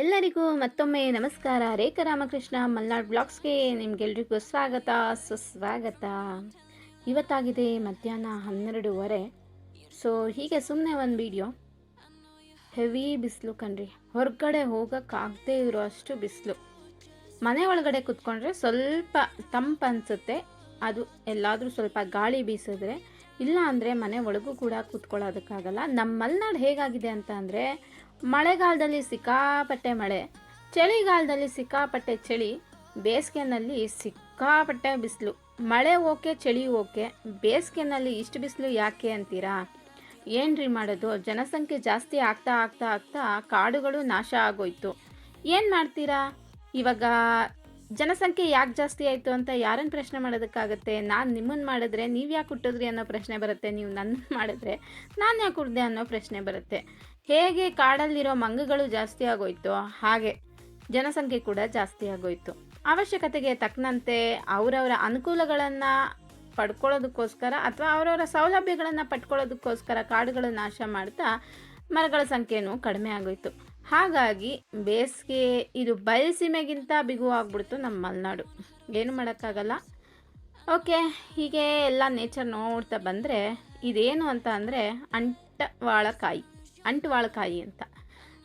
ಎಲ್ಲರಿಗೂ ಮತ್ತೊಮ್ಮೆ ನಮಸ್ಕಾರ. ರೇಖಾ ರಾಮಕೃಷ್ಣ ಮಲ್ನಾಡ್ ಬ್ಲಾಗ್ಸ್ಗೆ ನಿಮಗೆಲ್ರಿಗೂ ಸ್ವಾಗತ, ಸುಸ್ವಾಗತ. ಇವತ್ತಾಗಿದೆ ಮಧ್ಯಾಹ್ನ ಹನ್ನೆರಡೂವರೆ. ಸೊ ಹೀಗೆ ಸುಮ್ಮನೆ ಒಂದು ವಿಡಿಯೋ ಹೆವಿ ಬಿಸಿಲು ಕಣ್ರಿ. ಹೊರಗಡೆ ಹೋಗೋಕ್ಕಾಗದೇ ಇರೋ ಅಷ್ಟು ಬಿಸಿಲು. ಮನೆ ಒಳಗಡೆ ಕುತ್ಕೊಂಡ್ರೆ ಸ್ವಲ್ಪ ತಂಪು ಅನಿಸುತ್ತೆ. ಅದು ಎಲ್ಲಾದರೂ ಸ್ವಲ್ಪ ಗಾಳಿ ಬೀಸಿದ್ರೆ ಇಲ್ಲ ಅಂದರೆ ಮನೆ ಒಳಗೂ ಕೂಡ ಕೂತ್ಕೊಳ್ಳೋದಕ್ಕಾಗಲ್ಲ. ನಮ್ಮ ಮಲೆನಾಡು ಹೇಗಾಗಿದೆ ಅಂತ ಅಂದರೆ ಮಳೆಗಾಲದಲ್ಲಿ ಸಿಕ್ಕಾಪಟ್ಟೆ ಮಳೆ, ಚಳಿಗಾಲದಲ್ಲಿ ಸಿಕ್ಕಾಪಟ್ಟೆ ಚಳಿ, ಬೇಸಿಗೆನಲ್ಲಿ ಸಿಕ್ಕಾಪಟ್ಟೆ ಬಿಸಿಲು. ಮಳೆ ಓಕೆ, ಚಳಿ ಓಕೆ, ಬೇಸಿಗೆನಲ್ಲಿ ಇಷ್ಟು ಬಿಸಿಲು ಯಾಕೆ ಅಂತೀರಾ? ಏನ್ರಿ ಮಾಡೋದು? ಜನಸಂಖ್ಯೆ ಜಾಸ್ತಿ ಆಗ್ತಾ ಆಗ್ತಾ ಆಗ್ತಾ ಕಾಡುಗಳು ನಾಶ ಆಗೋಯ್ತು. ಏನು ಮಾಡ್ತೀರಾ? ಇವಾಗ ಜನಸಂಖ್ಯೆ ಯಾಕೆ ಜಾಸ್ತಿ ಆಯಿತು ಅಂತ ಯಾರನ್ನು ಪ್ರಶ್ನೆ ಮಾಡೋದಕ್ಕಾಗುತ್ತೆ? ನಾನು ನಿಮ್ಮನ್ನು ಮಾಡಿದ್ರೆ ನೀವು ಯಾಕೆ ಹುಟ್ಟಿದ್ರಿ ಅನ್ನೋ ಪ್ರಶ್ನೆ ಬರುತ್ತೆ. ನೀವು ನನ್ನ ಮಾಡಿದ್ರೆ ನಾನು ಯಾಕೆ ಹುಟ್ಟಿದೆ ಅನ್ನೋ ಪ್ರಶ್ನೆ ಬರುತ್ತೆ. ಹೇಗೆ ಕಾಡಲ್ಲಿರೋ ಮಂಗಗಳು ಜಾಸ್ತಿ ಆಗೋಯ್ತೋ ಹಾಗೆ ಜನಸಂಖ್ಯೆ ಕೂಡ ಜಾಸ್ತಿ ಆಗೋಯ್ತು. ಅವಶ್ಯಕತೆಗೆ ತಕ್ಕಂತೆ ಅವರವರ ಅನುಕೂಲಗಳನ್ನು ಪಡ್ಕೊಳ್ಳೋದಕ್ಕೋಸ್ಕರ ಅಥವಾ ಅವರವರ ಸೌಲಭ್ಯಗಳನ್ನು ಪಡ್ಕೊಳ್ಳೋದಕ್ಕೋಸ್ಕರ ಕಾಡುಗಳು ನಾಶ ಮಾಡ್ತಾ ಮರಗಳ ಸಂಖ್ಯೆಯೂ ಕಡಿಮೆ ಆಗೋಯ್ತು. ಹಾಗಾಗಿ ಬೇಸಿಗೆ ಇದು ಬಯಲುಸೀಮೆಗಿಂತ ಬಿಗು ಆಗ್ಬಿಡ್ತು ನಮ್ಮ ಮಲೆನಾಡು. ಏನು ಮಾಡೋಕ್ಕಾಗಲ್ಲ. ಓಕೆ, ಹೀಗೆ ಎಲ್ಲ ನೇಚರ್ ನೋಡ್ತಾ ಬಂದರೆ ಇದೇನು ಅಂತ ಅಂದರೆ ಅಂಟವಾಳಕಾಯಿ ಅಂಟವಾಳಕಾಯಿ ಅಂತ.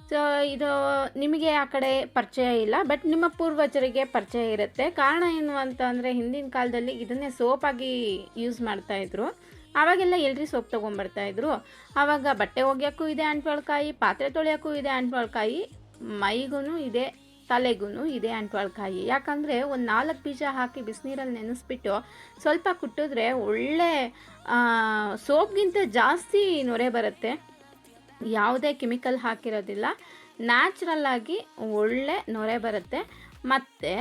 ಸೊ ಇದು ನಿಮಗೆ ಆ ಕಡೆ ಪರಿಚಯ ಇಲ್ಲ ಬಟ್ ನಿಮ್ಮ ಪೂರ್ವಜರಿಗೆ ಪರಿಚಯ ಇರುತ್ತೆ. ಕಾರಣ ಏನು ಅಂತ ಅಂದರೆ ಹಿಂದಿನ ಕಾಲದಲ್ಲಿ ಇದನ್ನೇ ಸೋಪಾಗಿ ಯೂಸ್ ಮಾಡ್ತಾಯಿದ್ರು ಆವಾಗೆಲ್ಲ ಎಲ್ರಿ ಸೋಪ್ ತೊಗೊಂಬರ್ತಾಯಿದ್ರು ಆವಾಗ ಬಟ್ಟೆ ಒಗ್ಯೋಕ್ಕೂ ಇದೆ ಅಂಟ್ವಾಳ್ಕಾಯಿ ಪಾತ್ರೆ ತೊಳೆಯೋಕ್ಕೂ ಇದೆ ಅಂಟ್ವಾಳ್ಕಾಯಿ ಮೈಗೂ ಇದೆ ತಲೆಗೂ ಇದೆ ಅಂಟ್ವಾಳ್ಕಾಯಿ ಯಾಕಂದರೆ ಒಂದು ನಾಲ್ಕು ಬೀಜ ಹಾಕಿ ಬಿಸಿನೀರಲ್ಲಿ ನೆನೆಸ್ಬಿಟ್ಟು ಸ್ವಲ್ಪ ಕುಟ್ಟಿದ್ರೆ ಒಳ್ಳೆ ಸೋಪ್ಗಿಂತ ಜಾಸ್ತಿ ನೊರೆ ಬರುತ್ತೆ. ಯಾವುದೇ ಕೆಮಿಕಲ್ ಹಾಕಿರೋದಿಲ್ಲ. ನ್ಯಾಚುರಲ್ಲಾಗಿ ಒಳ್ಳೆ ನೊರೆ ಬರುತ್ತೆ. ಮತ್ತು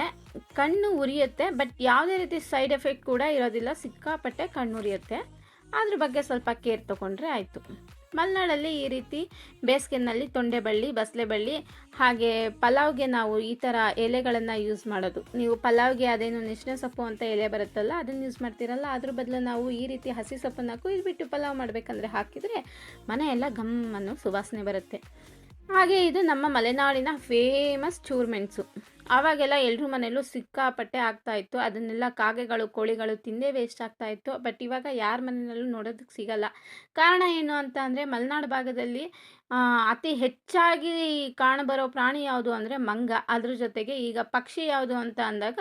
ಕಣ್ಣು ಉರಿಯುತ್ತೆ, ಬಟ್ ಯಾವುದೇ ರೀತಿ ಸೈಡ್ ಎಫೆಕ್ಟ್ ಕೂಡ ಇರೋದಿಲ್ಲ. ಸಿಕ್ಕಾಪಟ್ಟೆ ಕಣ್ಣು ಉರಿಯುತ್ತೆ. ಅದ್ರ ಬಗ್ಗೆ ಸ್ವಲ್ಪ ಕೇರ್ ತೊಗೊಂಡ್ರೆ ಆಯಿತು. ಮಲೆನಾಡಲ್ಲಿ ಈ ರೀತಿ ಬೇಸಿಗೆನಲ್ಲಿ ತೊಂಡೆ ಬಳ್ಳಿ ಹಾಗೆ ಪಲಾವ್ಗೆ ನಾವು ಈ ಥರ ಎಲೆಗಳನ್ನು ಯೂಸ್ ಮಾಡೋದು. ನೀವು ಪಲಾವ್ಗೆ ಅದೇನು ನಿಶ್ನೆ ಸೊಪ್ಪು ಅಂತ ಎಲೆ ಬರುತ್ತಲ್ಲ, ಅದನ್ನು ಯೂಸ್ ಮಾಡ್ತೀರಲ್ಲ, ಅದ್ರ ಬದಲು ನಾವು ಈ ರೀತಿ ಹಸಿ ಸೊಪ್ಪನ್ನು ಕುಯ್ದುಬಿಟ್ಟು ಪಲಾವ್ ಮಾಡಬೇಕಂದ್ರೆ ಹಾಕಿದರೆ ಮನೆ ಎಲ್ಲ ಘಮ್ ಅನ್ನೋ ಸುವಾಸನೆ ಬರುತ್ತೆ. ಹಾಗೆ ಇದು ನಮ್ಮ ಮಲೆನಾಡಿನ ಫೇಮಸ್ ಚೂರ್ಮೆಣಸು. ಆವಾಗೆಲ್ಲ ಎಲ್ಲರೂ ಮನೆಯಲ್ಲೂ ಸಿಕ್ಕಾಪಟ್ಟೆ ಆಗ್ತಾಯಿತ್ತು ಅದನ್ನೆಲ್ಲ ಕಾಗೆಗಳು, ಕೋಳಿಗಳು ತಿಂದೇ ವೇಸ್ಟ್ ಆಗ್ತಾಯಿತ್ತು ಬಟ್ ಇವಾಗ ಯಾರ ಮನೆಯಲ್ಲೂ ನೋಡೋದಕ್ಕೆ ಸಿಗಲ್ಲ. ಕಾರಣ ಏನು ಅಂತ ಅಂದರೆ ಮಲೆನಾಡು ಭಾಗದಲ್ಲಿ ಅತಿ ಹೆಚ್ಚಾಗಿ ಕಾಣಬರೋ ಪ್ರಾಣಿ ಯಾವುದು ಅಂದರೆ ಮಂಗ. ಅದ್ರ ಜೊತೆಗೆ ಈಗ ಪಕ್ಷಿ ಯಾವುದು ಅಂತ ಅಂದಾಗ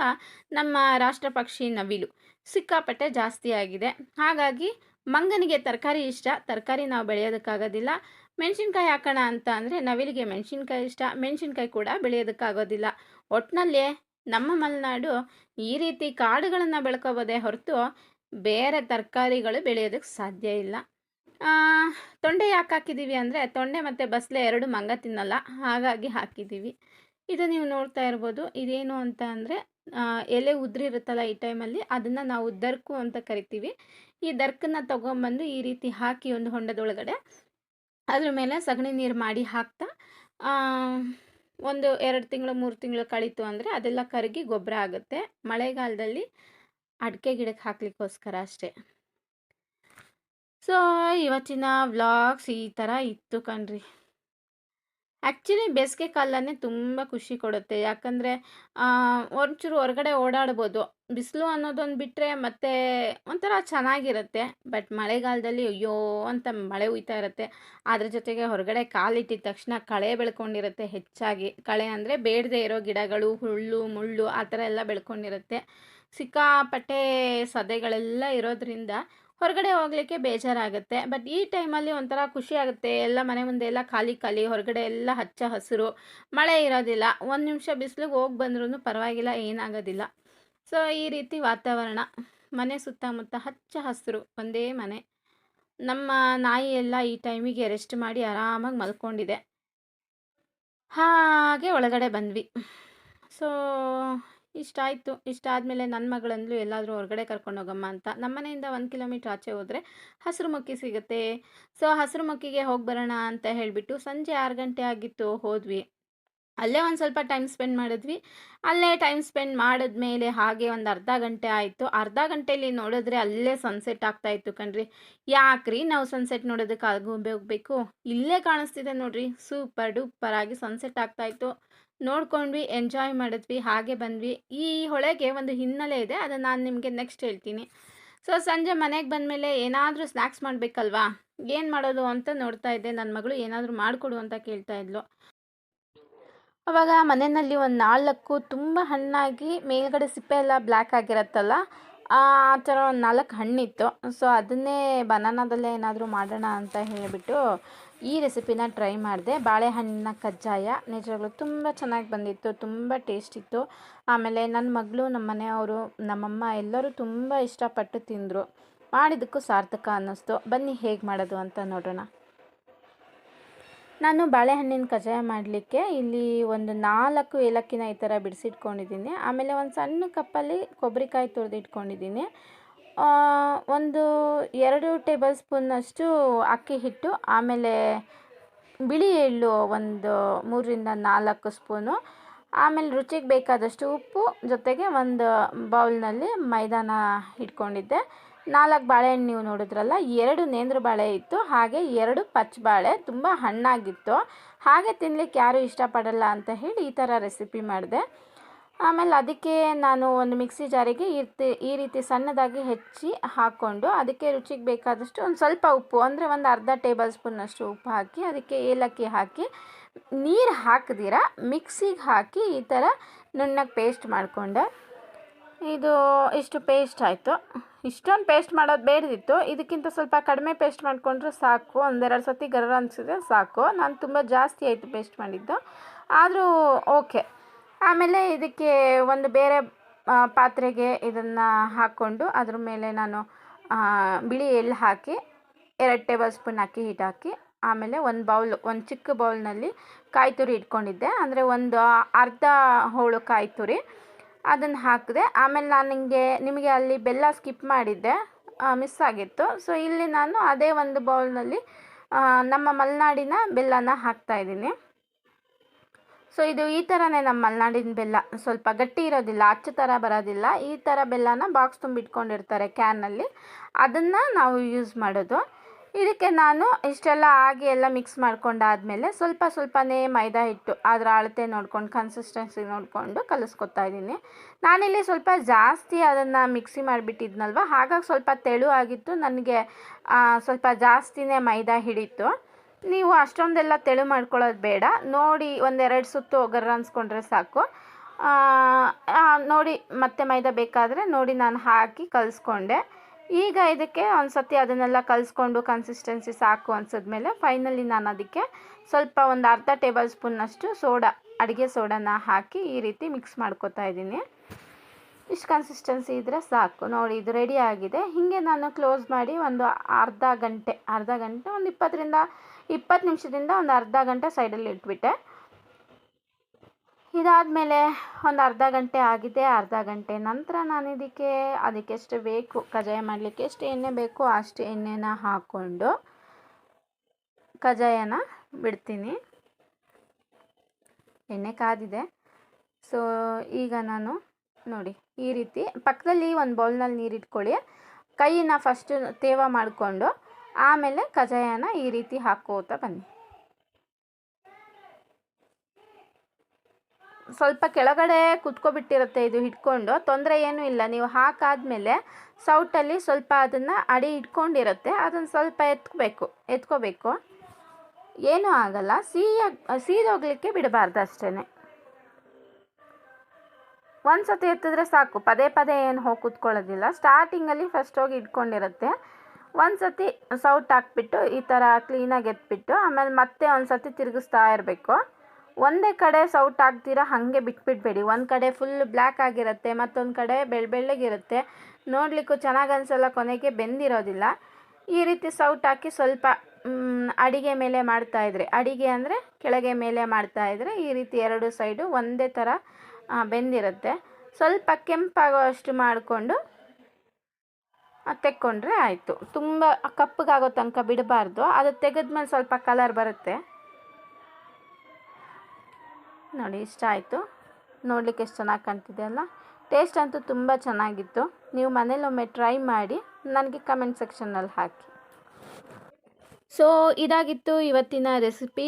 ನಮ್ಮ ರಾಷ್ಟ್ರ ಪಕ್ಷಿ ನವಿಲು. ಸಿಕ್ಕಾಪಟ್ಟೆ ಜಾಸ್ತಿ ಆಗಿದೆ. ಹಾಗಾಗಿ ಮಂಗನಿಗೆ ತರಕಾರಿ ಇಷ್ಟ. ತರಕಾರಿ ನಾವು ಬೆಳೆಯೋದಕ್ಕಾಗೋದಿಲ್ಲ. ಮೆಣಸಿನ್ಕಾಯಿ ಹಾಕೋಣ ಅಂತ ಅಂದರೆ ನವಿಲಿಗೆ ಮೆಣಸಿನ್ಕಾಯಿ ಇಷ್ಟ. ಮೆಣಸಿನ್ಕಾಯಿ ಕೂಡ ಬೆಳೆಯೋದಕ್ಕಾಗೋದಿಲ್ಲ. ಒಟ್ಟಿನಲ್ಲಿ ನಮ್ಮ ಮಲೆನಾಡು ಈ ರೀತಿ ಕಾಡುಗಳನ್ನು ಬೆಳ್ಕೋಬೋದೇ ಹೊರತು ಬೇರೆ ತರಕಾರಿಗಳು ಬೆಳೆಯೋದಕ್ಕೆ ಸಾಧ್ಯ ಇಲ್ಲ. ತೊಂಡೆ ಯಾಕೆ ಹಾಕಿದ್ದೀವಿ ಅಂದರೆ ತೊಂಡೆ ಮತ್ತು ಬಸಳೆ ಎರಡು ಮಂಗ ತಿನ್ನಲ್ಲ, ಹಾಗಾಗಿ ಹಾಕಿದ್ದೀವಿ ಇದು ನೀವು ನೋಡ್ತಾ ಇರ್ಬೋದು. ಇದೇನು ಅಂತ ಅಂದರೆ ಎಲೆ ಉದ್ರಿರುತ್ತಲ್ಲ ಈ ಟೈಮಲ್ಲಿ, ಅದನ್ನು ನಾವು ದರ್ಕು ಅಂತ ಕರಿತೀವಿ. ಈ ದರ್ಕನ್ನು ತೊಗೊಂಬಂದು ಈ ರೀತಿ ಹಾಕಿ ಒಂದು ಹೊಂಡದೊಳಗಡೆ, ಅದ್ರ ಮೇಲೆ ಸಗಣಿ ನೀರು ಮಾಡಿ ಹಾಕ್ತಾ ಒಂದು ಎರಡು ತಿಂಗಳು, ಮೂರು ತಿಂಗಳು ಕಳೀತು ಅಂದರೆ ಅದೆಲ್ಲ ಕರಗಿ ಗೊಬ್ಬರ ಆಗುತ್ತೆ. ಮಳೆಗಾಲದಲ್ಲಿ ಅಡಿಕೆ ಗಿಡಕ್ಕೆ ಹಾಕ್ಲಿಕ್ಕೋಸ್ಕರ ಅಷ್ಟೇ. ಸೊ ಇವತ್ತಿನ ವ್ಲಾಗ್ಸ್ ಈ ಥರ ಇತ್ತು ಕಣ್ರಿ. ಆ್ಯಕ್ಚುಲಿ ಬೇಸಿಗೆ ಕಾಲನೇ ತುಂಬ ಖುಷಿ ಕೊಡುತ್ತೆ. ಯಾಕಂದರೆ ಒಂಚೂರು ಹೊರಗಡೆ ಓಡಾಡ್ಬೋದು. ಬಿಸಿಲು ಅನ್ನೋದೊಂದು ಬಿಟ್ಟರೆ ಮತ್ತೆ ಒಂಥರ ಚೆನ್ನಾಗಿರುತ್ತೆ. ಬಟ್ ಮಳೆಗಾಲದಲ್ಲಿ ಅಯ್ಯೋ ಅಂತ ಮಳೆ ಹುಯ್ತಾ ಇರುತ್ತೆ. ಅದ್ರ ಜೊತೆಗೆ ಹೊರಗಡೆ ಕಾಲಿಟ್ಟಿದ ತಕ್ಷಣ ಕಳೆ ಬೆಳ್ಕೊಂಡಿರುತ್ತೆ ಹೆಚ್ಚಾಗಿ. ಕಳೆ ಅಂದರೆ ಬೇಡದೆ ಇರೋ ಗಿಡಗಳು ಹುಳ್ಳು ಮುಳ್ಳು ಆ ಥರ ಎಲ್ಲ ಬೆಳ್ಕೊಂಡಿರುತ್ತೆ. ಸಿಕ್ಕಾಪಟ್ಟೆ ಸದೆಗಳೆಲ್ಲ ಇರೋದ್ರಿಂದ ಹೊರಗಡೆ ಹೋಗ್ಲಿಕ್ಕೆ ಬೇಜಾರಾಗುತ್ತೆ. ಬಟ್ ಈ ಟೈಮಲ್ಲಿ ಒಂಥರ ಖುಷಿ ಆಗುತ್ತೆ. ಎಲ್ಲ ಮನೆ ಮುಂದೆ ಎಲ್ಲ ಖಾಲಿ ಖಾಲಿ, ಹೊರಗಡೆ ಎಲ್ಲ ಹಚ್ಚ ಹಸಿರು, ಮಳೆ ಇರೋದಿಲ್ಲ. ಒಂದು ನಿಮಿಷ ಬಿಸಿಲಿಗೆ ಹೋಗಿ ಬಂದ್ರೂ ಪರವಾಗಿಲ್ಲ, ಏನಾಗೋದಿಲ್ಲ. ಸೊ ಈ ರೀತಿ ವಾತಾವರಣ. ಮನೆ ಸುತ್ತಮುತ್ತ ಹಚ್ಚ ಹಸಿರು, ಒಂದೇ ಮನೆ. ನಮ್ಮ ನಾಯಿ ಎಲ್ಲ ಈ ಟೈಮಿಗೆ ರೆಸ್ಟ್ ಮಾಡಿ ಆರಾಮಾಗಿ ಮಲ್ಕೊಂಡಿದೆ. ಹಾಗೆ ಒಳಗಡೆ ಬಂದ್ವಿ. ಸೊ ಇಷ್ಟ ಆಯಿತು, ಇಷ್ಟ ಆದಮೇಲೆ ನನ್ನ ಮಗಳಂದ್ಲು ಎಲ್ಲಾದರೂ ಹೊರಗಡೆ ಕರ್ಕೊಂಡು ಹೋಗಮ್ಮ ಅಂತ. ನಮ್ಮ ಮನೆಯಿಂದ ಒಂದು ಕಿಲೋಮೀಟ್ರ್ ಆಚೆ ಹೋದರೆ ಹಸಿರು ಮಕ್ಕಿ ಸಿಗುತ್ತೆ. ಸೊ, ಹಸಿರು ಮಕ್ಕಿಗೆ ಹೋಗಿ ಬರೋಣ ಅಂತ ಹೇಳಿಬಿಟ್ಟು ಸಂಜೆ ಆರು ಗಂಟೆ ಆಗಿತ್ತು ಹೋದ್ವಿ. ಅಲ್ಲೇ ಒಂದು ಸ್ವಲ್ಪ ಟೈಮ್ ಸ್ಪೆಂಡ್ ಮಾಡಿದ್ವಿ. ಅಲ್ಲೇ ಟೈಮ್ ಸ್ಪೆಂಡ್ ಮಾಡಿದ್ಮೇಲೆ ಹಾಗೆ ಒಂದು ಅರ್ಧ ಗಂಟೆ ಆಯಿತು. ಅರ್ಧ ಗಂಟೆಯಲ್ಲಿ ನೋಡಿದ್ರೆ ಅಲ್ಲೇ ಸನ್ಸೆಟ್ ಆಗ್ತಾ ಇತ್ತು ಕಣ್ರಿ. ಯಾಕ್ರಿ ನಾವು ಸನ್ಸೆಟ್ ನೋಡೋದಕ್ಕೆ ಆಗೋಗ್ಬೇಕು ಹೋಗ್ಬೇಕು? ಇಲ್ಲೇ ಕಾಣಿಸ್ತಿದೆ ನೋಡ್ರಿ. ಸೂಪರ್ ಡೂಪರ್ ಆಗಿ ಸನ್ಸೆಟ್ ಆಗ್ತಾ ಇತ್ತು. ನೋಡ್ಕೊಂಡ್ವಿ ಎಂಜಾಯ್ ಮಾಡಿದ್ವಿ, ಹಾಗೆ ಬಂದ್ವಿ. ಈ ಹೊಳೆಗೆ ಒಂದು ಹಿನ್ನೆಲೆ ಇದೆ, ಅದನ್ನು ನಾನು ನಿಮಗೆ ನೆಕ್ಸ್ಟ್ ಹೇಳ್ತೀನಿ. ಸೊ ಸಂಜೆ ಮನೆಗೆ ಬಂದಮೇಲೆ ಏನಾದರೂ ಸ್ನ್ಯಾಕ್ಸ್ ಮಾಡಬೇಕಲ್ವಾ? ಏನು ಮಾಡೋದು ಅಂತ ನೋಡ್ತಾ ಇದ್ದೆ. ನನ್ನ ಮಗಳು ಏನಾದರೂ ಮಾಡಿಕೊಡು ಅಂತ ಕೇಳ್ತಾ ಇದ್ಲು. ಅವಾಗ ಮನೆಯಲ್ಲಿ ಒಂದು ನಾಲ್ಕು ತುಂಬ ಹಣ್ಣಾಗಿ ಮೇಲ್ಗಡೆ ಸಿಪ್ಪೆ ಎಲ್ಲ ಬ್ಲ್ಯಾಕ್ ಆಗಿರತ್ತಲ್ಲ ಆ ಥರ ಒಂದು ನಾಲ್ಕು ಹಣ್ಣಿತ್ತು. ಸೊ ಅದನ್ನೇ ಬನಾನದಲ್ಲೇ ಏನಾದರೂ ಮಾಡೋಣ ಅಂತ ಹೇಳಿಬಿಟ್ಟು ಈ ರೆಸಿಪಿನ ಟ್ರೈ ಮಾಡಿದೆ. ಬಾಳೆಹಣ್ಣಿನ ಕಜ್ಜಾಯ ನಿಜವಾಗ್ಲೂ ತುಂಬ ಚೆನ್ನಾಗಿ ಬಂದಿತ್ತು, ತುಂಬ ಟೇಸ್ಟ್ ಇತ್ತು. ಆಮೇಲೆ ನನ್ನ ಮಗಳು ನಮ್ಮ ಮನೆಯವರು, ನಮ್ಮಮ್ಮ ಎಲ್ಲರೂ ತುಂಬ ಇಷ್ಟಪಟ್ಟು ತಿಂದರು. ಮಾಡಿದ್ದಕ್ಕೂ ಸಾರ್ಥಕ ಅನ್ನಿಸ್ತು. ಬನ್ನಿ ಹೇಗೆ ಮಾಡೋದು ಅಂತ ನೋಡೋಣ. ನಾನು ಬಾಳೆಹಣ್ಣಿನ ಕಜ್ಜಾಯ ಮಾಡಲಿಕ್ಕೆ ಇಲ್ಲಿ ಒಂದು ನಾಲ್ಕು ಏಲಕ್ಕಿನ ಈ ಥರ ಬಿಡಿಸಿಟ್ಕೊಂಡಿದ್ದೀನಿ. ಆಮೇಲೆ ಒಂದು ಸಣ್ಣ ಕಪ್ಪಲ್ಲಿ ಕೊಬ್ಬರಿಕಾಯಿ ತುರಿದು ಇಟ್ಕೊಂಡಿದ್ದೀನಿ. ಒಂದು ಎರಡು ಟೇಬಲ್ ಸ್ಪೂನಷ್ಟು ಅಕ್ಕಿ ಹಿಟ್ಟು, ಆಮೇಲೆ ಬಿಳಿ ಎಳ್ಳು ಒಂದು ಮೂರರಿಂದ ನಾಲ್ಕು ಸ್ಪೂನು, ಆಮೇಲೆ ರುಚಿಗೆ ಬೇಕಾದಷ್ಟು ಉಪ್ಪು, ಜೊತೆಗೆ ಒಂದು ಬೌಲ್ನಲ್ಲಿ ಮೈದಾನ ಇಟ್ಕೊಂಡಿದ್ದೆ. ನಾಲ್ಕು ಬಾಳೆಹಣ್ಣು ನೀವು ನೋಡಿದ್ರಲ್ಲ, ಎರಡು ನೇಂದ್ರ ಬಾಳೆ ಇತ್ತು, ಹಾಗೆ ಎರಡು ಪಚ್ಚ ಬಾಳೆ, ತುಂಬ ಹಣ್ಣಾಗಿತ್ತು. ಹಾಗೆ ತಿನ್ನಲಿಕ್ಕೆ ಯಾರೂ ಇಷ್ಟಪಡಲ್ಲ ಅಂತ ಹೇಳಿ ಈ ಥರ ರೆಸಿಪಿ ಮಾಡಿದೆ. ಆಮೇಲೆ ಅದಕ್ಕೆ ನಾನು ಒಂದು ಮಿಕ್ಸಿ ಜಾರಿಗೆ ಇರ್ತಿ ಈ ರೀತಿ ಸಣ್ಣದಾಗಿ ಹೆಚ್ಚಿ ಹಾಕ್ಕೊಂಡು ಅದಕ್ಕೆ ರುಚಿಗೆ ಬೇಕಾದಷ್ಟು ಒಂದು ಸ್ವಲ್ಪ ಉಪ್ಪು, ಅಂದರೆ ಒಂದು ಅರ್ಧ ಟೇಬಲ್ ಸ್ಪೂನಷ್ಟು ಉಪ್ಪು ಹಾಕಿ, ಅದಕ್ಕೆ ಏಲಕ್ಕಿ ಹಾಕಿ, ನೀರು ಹಾಕಿದಿರ, ಮಿಕ್ಸಿಗೆ ಹಾಕಿ ಈ ಥರ ನುಣ್ಣಗೆ ಪೇಸ್ಟ್ ಮಾಡಿಕೊಂಡೆ. ಇದು ಇಷ್ಟು ಪೇಸ್ಟ್ ಆಯಿತು. ಇಷ್ಟೊಂದು ಪೇಸ್ಟ್ ಮಾಡೋದು ಬೇಡದಿತ್ತು. ಇದಕ್ಕಿಂತ ಸ್ವಲ್ಪ ಕಡಿಮೆ ಪೇಸ್ಟ್ ಮಾಡಿಕೊಂಡ್ರೆ ಸಾಕು. ಒಂದೆರಡು ಸತಿ ಗರ ಅನಿಸಿದ್ರೆ ಸಾಕು. ನಾನು ತುಂಬ ಜಾಸ್ತಿ ಆಯಿತು ಪೇಸ್ಟ್ ಮಾಡಿದ್ದು. ಆದರೂ ಓಕೆ ಆಮೇಲೆ ಇದಕ್ಕೆ ಒಂದು ಬೇರೆ ಪಾತ್ರೆಗೆ ಇದನ್ನು ಹಾಕ್ಕೊಂಡು ಅದ್ರ ಮೇಲೆ ನಾನು ಬಿಳಿ ಎಳ್ಳು ಹಾಕಿ, ಎರಡು ಟೇಬಲ್ ಸ್ಪೂನ್ ಅಕ್ಕಿ ಹಿಟ್ಟು ಹಾಕಿ, ಆಮೇಲೆ ಒಂದು ಬೌಲ್ ಒಂದು ಚಿಕ್ಕ ಬೌಲ್ನಲ್ಲಿ ಕಾಯಿ ತುರಿ ಇಟ್ಕೊಂಡಿದ್ದೆ. ಅಂದರೆ ಒಂದು ಅರ್ಧ ಹೋಳು ಕಾಯಿ ತುರಿ. ಅದನ್ನು ಹಾಕಿದೆ, ಆಮೇಲೆ ನಾನು ನಿಮಗೆ ನಿಮಗೆ ಅಲ್ಲಿ ಬೆಲ್ಲ ಸ್ಕಿಪ್ ಮಾಡಿದ್ದೆ ಮಿಸ್ ಆಗಿತ್ತು. ಸೊ ಇಲ್ಲಿ ನಾನು ಅದೇ ಒಂದು ಬೌಲ್ನಲ್ಲಿ ನಮ್ಮ ಮಲೆನಾಡಿನ ಬೆಲ್ಲನ ಹಾಕ್ತಾ ಇದ್ದೀನಿ. ಸೊ ಇದು ಈ ಥರನೇ ನಮ್ಮ ಮಲೆನಾಡಿನ ಬೆಲ್ಲ. ಸ್ವಲ್ಪ ಗಟ್ಟಿ ಇರೋದಿಲ್ಲ, ಅಚ್ಚು ಥರ ಬರೋದಿಲ್ಲ. ಈ ಥರ ಬೆಲ್ಲನ ಬಾಕ್ಸ್ ತುಂಬಿಟ್ಕೊಂಡಿರ್ತಾರೆ ಕ್ಯಾನಲ್ಲಿ ಅದನ್ನು ನಾವು ಯೂಸ್ ಮಾಡೋದು. ಇದಕ್ಕೆ ನಾನು ಇಷ್ಟೆಲ್ಲ ಆಗಿ ಎಲ್ಲ ಮಿಕ್ಸ್ ಮಾಡ್ಕೊಂಡಾದಮೇಲೆ ಸ್ವಲ್ಪ ಸ್ವಲ್ಪನೇ ಮೈದಾ ಹಿಟ್ಟು ಅದರ ಅಳತೆ ನೋಡ್ಕೊಂಡು ಕನ್ಸಿಸ್ಟೆನ್ಸಿ ನೋಡಿಕೊಂಡು ಕಲಿಸ್ಕೊತಾ ಇದ್ದೀನಿ. ನಾನಿಲ್ಲಿ ಸ್ವಲ್ಪ ಜಾಸ್ತಿ ಅದನ್ನು ಮಿಕ್ಸಿ ಮಾಡಿಬಿಟ್ಟಿದ್ನಲ್ವ, ಹಾಗಾಗಿ ಸ್ವಲ್ಪ ತೆಳು ಆಗಿತ್ತು, ನನಗೆ ಸ್ವಲ್ಪ ಜಾಸ್ತಿನೇ ಮೈದಾ ಹಿಡಿತು ನೀವು ಅಷ್ಟೊಂದೆಲ್ಲ ತೆಳು ಮಾಡ್ಕೊಳ್ಳೋದು ಬೇಡ, ನೋಡಿ ಒಂದೆರಡು ಸುತ್ತು ಒಗ್ಗರ ಅನ್ಸ್ಕೊಂಡ್ರೆ ಸಾಕು. ನೋಡಿ ಮತ್ತೆ ಮೈದಾ ಬೇಕಾದರೆ ನೋಡಿ ನಾನು ಹಾಕಿ ಕಲಿಸ್ಕೊಂಡೆ. ಈಗ ಇದಕ್ಕೆ ಒಂದು ಸತಿ ಅದನ್ನೆಲ್ಲ ಕಲಿಸ್ಕೊಂಡು ಕನ್ಸಿಸ್ಟೆನ್ಸಿ ಸಾಕು ಅನ್ಸಿದ್ಮೇಲೆ ಫೈನಲಿ ನಾನು ಅದಕ್ಕೆ ಸ್ವಲ್ಪ ಒಂದು ಅರ್ಧ ಟೇಬಲ್ ಸ್ಪೂನ್ನಷ್ಟು ಸೋಡಾ, ಅಡುಗೆ ಸೋಡಾನ ಹಾಕಿ ಈ ರೀತಿ ಮಿಕ್ಸ್ ಮಾಡ್ಕೊತಾ ಇದ್ದೀನಿ. ಇಷ್ಟು ಕನ್ಸಿಸ್ಟೆನ್ಸಿ ಇದ್ದರೆ ಸಾಕು. ನೋಡಿ ಇದು ರೆಡಿ ಆಗಿದೆ. ಹೀಗೆ ನಾನು ಕ್ಲೋಸ್ ಮಾಡಿ ಒಂದು ಅರ್ಧ ಗಂಟೆ ಅರ್ಧ ಗಂಟೆ, ಒಂದು ಇಪ್ಪತ್ತರಿಂದ, ಇಪ್ಪತ್ತು ನಿಮಿಷದಿಂದ ಒಂದು ಅರ್ಧ ಗಂಟೆ ಸೈಡಲ್ಲಿ ಇಟ್ಬಿಟ್ಟೆ. ಇದಾದಮೇಲೆ ಒಂದು ಅರ್ಧ ಗಂಟೆ ಆಗಿದೆ, ಅರ್ಧ ಗಂಟೆ ನಂತರ ನಾನು ಇದಕ್ಕೆ ಅದಕ್ಕೆಷ್ಟು ಬೇಕು ಕಜಾಯ ಮಾಡಲಿಕ್ಕೆ ಎಷ್ಟು ಎಣ್ಣೆ ಬೇಕೋ ಅಷ್ಟು ಎಣ್ಣೆನ ಹಾಕ್ಕೊಂಡು ಕಜಾಯನ ಬಿಡ್ತೀನಿ. ಎಣ್ಣೆ ಕಾದಿದೆ. ಸೊ ಈಗ ನಾನು ನೋಡಿ, ಈ ರೀತಿ ಪಕ್ಕದಲ್ಲಿ ಒಂದು ಬೌಲ್ನಲ್ಲಿ ನೀರು ಇಟ್ಕೊಳ್ಳಿ. ಕೈನ ಫಸ್ಟು ತೇವ ಮಾಡಿಕೊಂಡು ಆಮೇಲೆ ಕಜಾಯನ ಈ ರೀತಿ ಹಾಕೋತಾ ಬನ್ನಿ. ಸ್ವಲ್ಪ ಕೆಳಗಡೆ ಕುತ್ಕೊಬಿಟ್ಟಿರುತ್ತೆ ಇದು ಹಿಡ್ಕೊಂಡು. ತೊಂದರೆ ಏನೂ ಇಲ್ಲ. ನೀವು ಹಾಕಾದ್ಮೇಲೆ ಸೌಟಲ್ಲಿ ಸ್ವಲ್ಪ ಅದನ್ನು ಅಡಿ ಇಟ್ಕೊಂಡಿರುತ್ತೆ ಅದನ್ನು ಸ್ವಲ್ಪ ಎತ್ಕೋಬೇಕು ಎತ್ಕೋಬೇಕು. ಏನೂ ಆಗಲ್ಲ. ಸಿಹಿಯಾಗಿ ಸೀದೋಗ್ಲಿಕ್ಕೆ ಬಿಡಬಾರ್ದು ಅಷ್ಟೇ ಒಂದು ಸತಿ ಎತ್ತಿದ್ರೆ ಸಾಕು. ಪದೇ ಪದೇ ಏನು ಹೋಗಿ ಕೂತ್ಕೊಳ್ಳೋದಿಲ್ಲ. ಸ್ಟಾರ್ಟಿಂಗಲ್ಲಿ ಫಸ್ಟ್ ಹೋಗಿ ಇಟ್ಕೊಂಡಿರುತ್ತೆ ಒಂದು ಸತಿ ಸೌಟ್ ಹಾಕ್ಬಿಟ್ಟು ಈ ಥರ ಕ್ಲೀನಾಗಿ ಎತ್ಬಿಟ್ಟು, ಆಮೇಲೆ ಮತ್ತೆ ಒಂದು ಸತಿ ತಿರುಗಿಸ್ತಾ ಇರಬೇಕು. ಒಂದೇ ಕಡೆ ಸೌಟ್ ಹಾಕ್ತೀರ ಹಾಗೆ ಬಿಟ್ಬಿಡ್ಬೇಡಿ. ಒಂದು ಕಡೆ ಫುಲ್ ಬ್ಲ್ಯಾಕ್ ಆಗಿರುತ್ತೆ, ಮತ್ತೊಂದು ಕಡೆ ಬೆಳ್ ಬೆಳ್ಳಗಿರುತ್ತೆ. ನೋಡಲಿಕ್ಕೂ ಚೆನ್ನಾಗಿ ಅನಿಸಲ್ಲ, ಕೊನೆಗೆ ಬೆಂದಿರೋದಿಲ್ಲ. ಈ ರೀತಿ ಸೌಟ್ ಹಾಕಿ ಸ್ವಲ್ಪ ಅಡಿಗೆ ಮೇಲೆ ಮಾಡ್ತಾಯಿದ್ರೆ ಅಡಿಗೆ ಅಂದರೆ ಕೆಳಗೆ ಮೇಲೆ ಮಾಡ್ತಾಯಿದ್ರೆ ಈ ರೀತಿ ಎರಡು ಸೈಡು ಒಂದೇ ಥರ ಬೆಂದಿರುತ್ತೆ. ಸ್ವಲ್ಪ ಕೆಂಪಾಗೋ ಅಷ್ಟು ಮಾಡಿಕೊಂಡು ತೆಕ್ಕೊಂಡ್ರೆ ಆಯಿತು. ತುಂಬ ಕಪ್ಪಗಾಗೋ ತನಕ ಬಿಡಬಾರ್ದು. ಅದು ತೆಗೆದ್ಮೇಲೆ ಸ್ವಲ್ಪ ಕಲರ್ ಬರುತ್ತೆ. ನೋಡಿ ಇಷ್ಟ ಆಯಿತು. ನೋಡಲಿಕ್ಕೆ ಎಷ್ಟು ಚೆನ್ನಾಗಿ ಕಾಣ್ತಿದೆ ಅಲ್ಲ? ಟೇಸ್ಟ್ ಅಂತೂ ತುಂಬ ಚೆನ್ನಾಗಿತ್ತು. ನೀವು ಮನೇಲೊಮ್ಮೆ ಟ್ರೈ ಮಾಡಿ, ನನಗೆ ಕಮೆಂಟ್ ಸೆಕ್ಷನ್ನಲ್ಲಿ ಹಾಕಿ. ಸೊ ಇದಾಗಿತ್ತು ಇವತ್ತಿನ ರೆಸಿಪಿ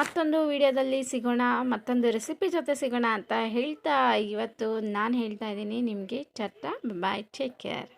ಮತ್ತೊಂದು ವಿಡಿಯೋದಲ್ಲಿ ಸಿಗೋಣ, ಮತ್ತೊಂದು ರೆಸಿಪಿ ಜೊತೆ ಸಿಗೋಣ ಅಂತ ಹೇಳ್ತಾ ಇವತ್ತು ನಾನು ಹೇಳ್ತಾ ಇದ್ದೀನಿ. ನಿಮಗೆ ಚಟ್ಟ ಬಾಯ್ ಟೇಕ್ ಕೇರ್